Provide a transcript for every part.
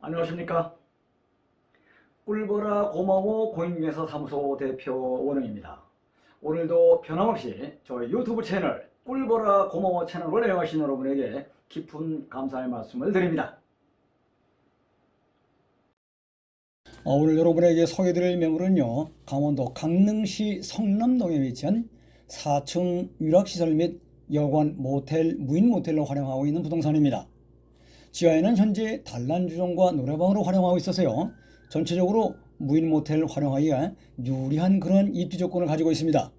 안녕하십니까. 꿀보라 고마워 공인중개사 사무소 대표 원흥입니다. 오늘도 변함없이 저희 유튜브 채널 꿀보라 고마워 채널을 애용하신 여러분에게 깊은 감사의 말씀을 드립니다. 어, 오늘 여러분에게 소개드릴 매물은요. 강원도 강릉시 성남동에 위치한 4층 유락시설 및 여관, 모텔, 무인 모텔로 활용하고 있는 부동산입니다. 지하에는 현재 단란주점과 노래방으로 활용하고 있어서요. 전체적으로 무인 모텔 활용하기가 유리한 그런 입지 조건을 가지고 있습니다.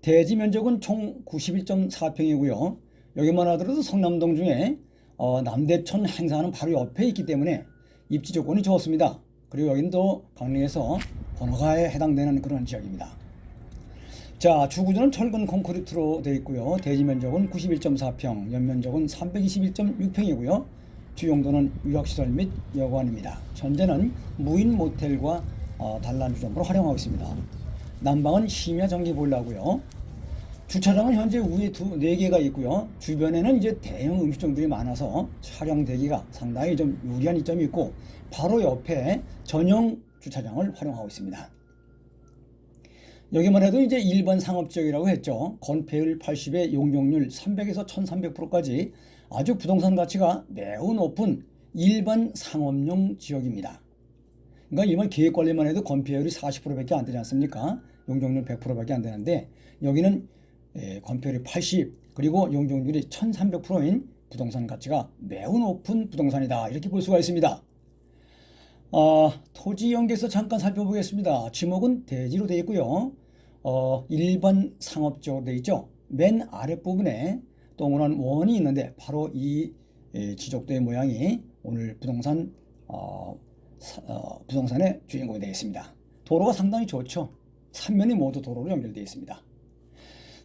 대지 면적은 총 91.4평이고요. 여기만 하더라도 성남동 중에 어, 남대천 행사하는 바로 옆에 있기 때문에 입지 조건이 좋습니다. 그리고 여기는 또 강릉에서 번화가에 해당되는 그런 지역입니다. 자, 주구조는 철근 콘크리트로 되어 있고요. 대지 면적은 91.4평, 연면적은 321.6평이고요. 주용도는 유학시설 및 여관입니다. 현재는 무인 모텔과 어, 단란주점으로 활용하고 있습니다. 난방은 심야 전기 보일러고요. 주차장은 현재 위에 두, 네 개가 있고요. 주변에는 이제 대형 음식점들이 많아서 촬영 대기가 상당히 좀 유리한 이점이 있고, 바로 옆에 전용 주차장을 활용하고 있습니다. 여기만 해도 이제 일반 상업지역이라고 했죠. 건폐율 80에 용적률 300에서 1300%까지 아주 부동산 가치가 매우 높은 일반 상업용 지역입니다. 그러니까 일반 계획관리만 해도 건폐율이 40%밖에 안 되지 않습니까? 용적률 100%밖에 안 되는데 여기는 예, 건폐율이 80 그리고 용적률이 1300%인 부동산 가치가 매우 높은 부동산이다 이렇게 볼 수가 있습니다. 아, 토지 연계에서 잠깐 살펴보겠습니다. 지목은 대지로 되어 있고요. 어, 일반 상업적으로 되어 있죠. 맨 아랫부분에 동그란 원이 있는데 바로 이 예, 지적도의 모양이 오늘 부동산 어, 사- 어, 부동산의 주인공이 되어 있습니다. 도로가 상당히 좋죠. 삼면이 모두 도로로 연결되어 있습니다.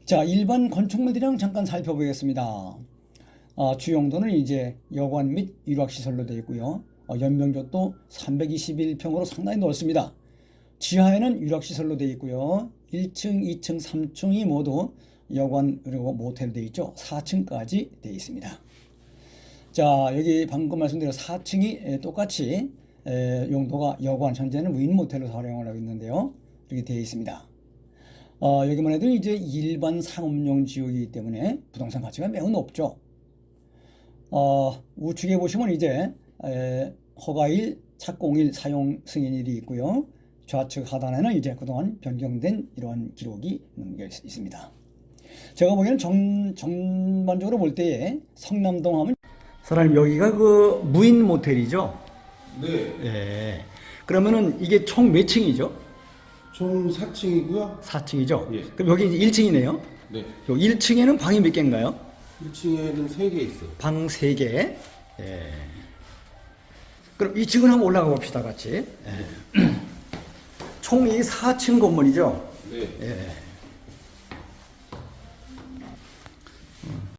자, 일반 건축물들이랑 잠깐 살펴보겠습니다. 아, 주용도는 이제 여관 및 일학시설로 되어 있고요. 어, 연면적도 321평으로 상당히 넓습니다. 지하에는 유락시설로 되어 있고요. 1층, 2층, 3층이 모두 여관 그리고 모텔 되어 있죠. 4층까지 되어 있습니다. 자, 여기 방금 말씀드린 4층이 똑같이 에, 용도가 여관, 현재는 무인 모텔로 활용을 하고 있는데요. 이렇게 되어 있습니다. 어, 여기만 해도 이제 일반 상업용 지역이기 때문에 부동산 가치가 매우 높죠. 어, 우측에 보시면 이제 에, 허가일, 착공일, 사용 승인일이 있고요. 좌측 하단에는 이제 그동안 변경된 이런 기록이 있는 게 있- 있습니다. 제가 보기에는 전, 전반적으로 볼 때에 성남동 하면 사장님 여기가 그 무인 모텔이죠? 네, 예. 그러면은 이게 총 몇 층이죠? 총 4층이고요. 4층이죠? 예. 그럼 여기 이제 1층이네요? 네, 요 1층에는 방이 몇 개인가요? 1층에는 3개 있어요. 방 3개. 예. 그럼 2층을 한번 올라가 봅시다, 같이. 예. 총이 4층 건물이죠? 네, 예.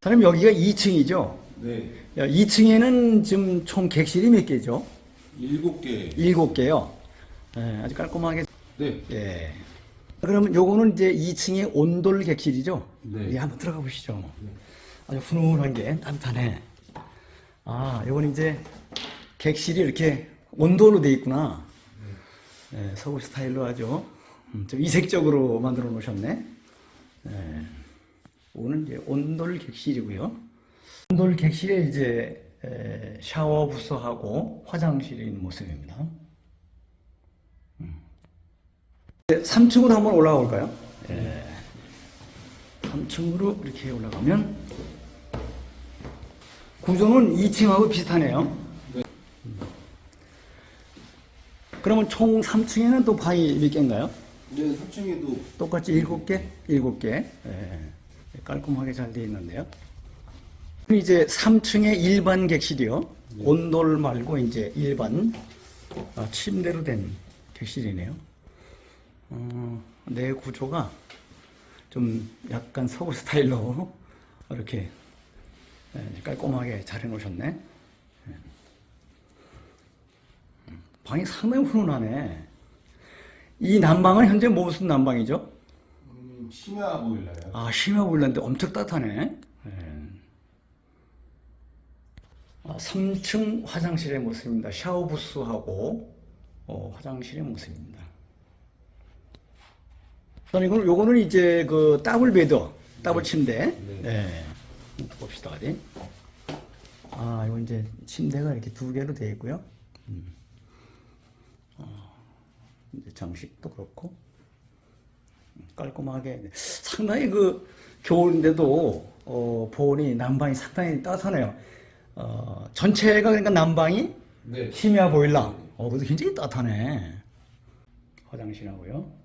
사장님, 여기가 2층이죠? 네, 2층에는 지금 총 객실이 몇 개죠? 7개. 7개요. 예, 아주 깔끔하게. 네, 예. 그러면 요거는 이제 2층의 온돌 객실이죠? 네. 예, 한번 들어가 보시죠. 아주 훈훈한 게 따뜻하네. 아, 요건 이제 객실이 이렇게 온돌로 돼 있구나. 예, 서울 스타일로 아주 음, 좀 이색적으로 만들어 놓으셨네. 예. 오는 이제 온돌 객실이고요. 온돌 객실에 이제 에, 샤워 부스하고 화장실이 있는 모습입니다. 3층으로 한번 올라가 볼까요? 예. 3층으로 이렇게 올라가면 구조는 2층하고 비슷하네요. 네. 그러면 총 3층에는 또 방이 몇 개인가요? 네, 3층에도 똑같이 7개? 7개. 예. 깔끔하게 잘 되어 있는데요. 이제 3층의 일반 객실이요. 온돌 말고 이제 일반 아, 침대로 된 객실이네요. 어, 내 구조가 좀 약간 서구 스타일로 이렇게 예, 깔끔하게 잘 해놓으셨네. 예. 음, 방이 상당히 훈훈하네. 이 난방은 현재 뭐 무슨 난방이죠? 음, 심야 보일러요. 아, 심해 보일는데 엄청 따뜻하네. 예. 아, 3층 화장실의 모습입니다. 샤워 부스하고 어, 화장실의 모습입니다. 그다음에 이거는 요거는 이제 그 더블 베드, 더블 침대. 네. 봅시다 어디. 아, 이거 이제 침대가 이렇게 두 개로 되어 있고요. 음. 어, 장식도 그렇고 깔끔하게 상당히 그 겨울인데도 어, 보온이 난방이 상당히 따뜻하네요. 어, 전체가 그러니까 난방이 네. 심야 보일러. 어, 그래도 굉장히 따뜻하네. 화장실하고요.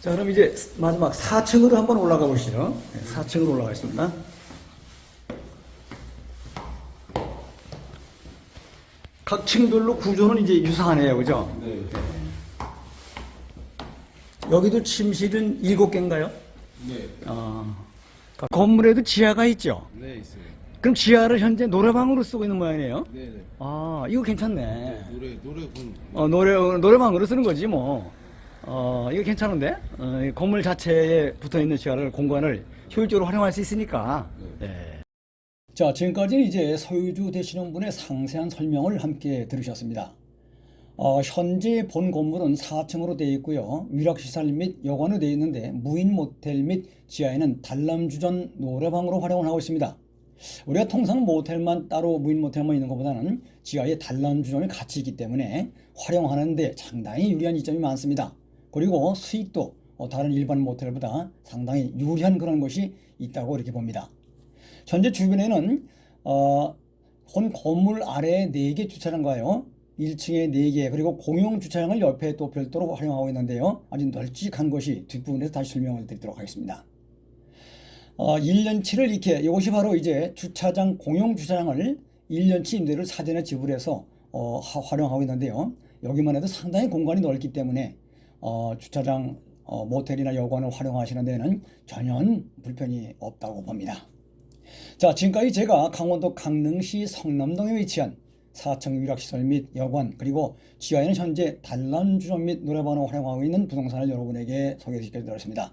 자, 그럼 이제 마지막 4층으로 한번 올라가 보시죠. 네, 4층으로 올라가겠습니다. 각 층별로 구조는 이제 유사하네요. 그죠? 네. 여기도 침실은 7개인가요? 네. 어, 건물에도 지하가 있죠? 네, 있어요. 그럼 지하를 현재 노래방으로 쓰고 있는 모양이네요? 네, 네. 아, 이거 괜찮네. 노래 노래 분 어, 노래, 노래방으로 쓰는 거지, 뭐. 어, 이거 괜찮은데? 어, 이 건물 자체에 붙어 있는 지하를, 공간을 효율적으로 활용할 수 있으니까. 네. 자, 지금까지는 이제 소유주 되시는 분의 상세한 설명을 함께 들으셨습니다. 어, 현재 본 건물은 4층으로 되어 있고요. 위락시설 및 여관으로 되어 있는데 무인 모텔 및 지하에는 단람주전 노래방으로 활용을 하고 있습니다. 우리가 통상 모텔만 따로 무인 모텔만 있는 것보다는 지하에 단람주점이 같이 있기 때문에 활용하는데 상당히 유리한 이점이 많습니다. 그리고 수익도 어, 다른 일반 모텔보다 상당히 유리한 그런 것이 있다고 이렇게 봅니다. 현재 주변에는 어, 본 건물 아래에 4개 주차장과요. 1층에 4개 그리고 공용 주차장을 옆에 또 별도로 활용하고 있는데요. 아주 널찍한 것이 뒷부분에서 다시 설명을 드리도록 하겠습니다. 어, 1년치를 이렇게 이것이 바로 이제 주차장 공용 주차장을 1년치 임대를 사전에 지불해서 어, 하- 활용하고 있는데요. 여기만 해도 상당히 공간이 넓기 때문에 어, 주차장 어, 모텔이나 여관을 활용하시는 데는 전혀 불편이 없다고 봅니다. 자, 지금까지 제가 강원도 강릉시 성남동에 위치한 4층 위락시설 및 여관 그리고 지하에는 현재 단란주점 및 노래방을 활용하고 있는 부동산을 여러분에게 소개시켜 드렸습니다.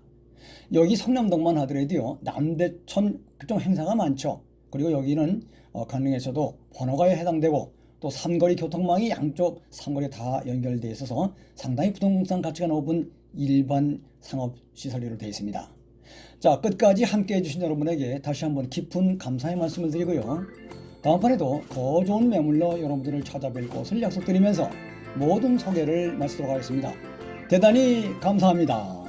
여기 성남동만 하더라도요 남대천 각종 행사가 많죠. 그리고 여기는 어, 강릉에서도 번화가에 해당되고 또 삼거리 교통망이 양쪽 삼거리에 다 연결되어 있어서 상당히 부동산 가치가 높은 일반 상업 시설로 되어 있습니다. 자 끝까지 함께 해주신 여러분에게 다시 한번 깊은 감사의 말씀을 드리고요. 다음번에도 더 좋은 매물로 여러분들을 찾아뵐 것을 약속드리면서 모든 소개를 마치도록 하겠습니다. 대단히 감사합니다.